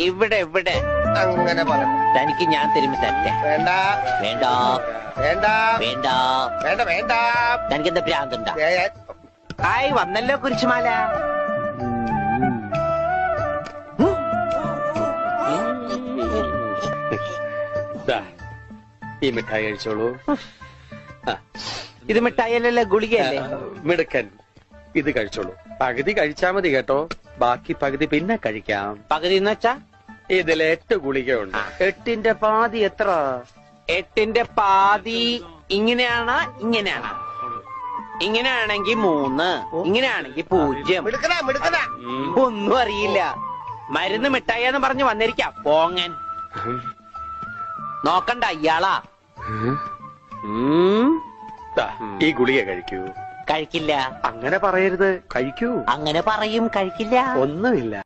ഇവിടെ ഇവിടെ. അങ്ങനെ പറ തനിക്ക് ഞാൻ തരുമ്പോ തരട്ടെ. വേണ്ട. വേണ്ട. വേണ്ട. വേണ്ട. വേണ്ട വേണ്ട. തനിക്ക് എന്താ ഭ്രാന്തുണ്ടാ? ഏ, വന്നല്ലോ കുരിശുമാല. ദാ, ഈ മിഠായി കഴിച്ചോളൂ. ഇത് മിഠായിയല്ലല്ലോ ഗുളികയല്ലേ? മിടുക്കൻ. ഇത് കഴിച്ചോളൂ. പകുതി കഴിച്ചാ മതി കേട്ടോ. ബാക്കി പകുതി പിന്നെ കഴിക്കാം. പകുതി എന്ന് വെച്ചാ? ഇതിൽ എട്ട് ഗുളികയുണ്ട്. എട്ടിന്റെ പാതി എത്ര? എട്ടിന്റെ പാതി ഇങ്ങനെയാണ്? ഇങ്ങനെയാണ്? ഇങ്ങനെയാണെങ്കിൽ മൂന്ന്. ഇങ്ങനെയാണെങ്കിൽ പൂജ്യം. ഒന്നും അറിയില്ല. മരുന്ന് മിഠായി എന്ന് പറഞ്ഞ് വന്നിരിക്കാം. പോങ്ങൻ. നോക്കണ്ട ഇയാളാ. ഈ ഗുളിക കഴിക്കൂ. കഴിക്കില്ല. അങ്ങനെ പറയരുത്. കഴിക്കൂ. അങ്ങനെ പറയും കഴിക്കില്ല. ഒന്നുമില്ല.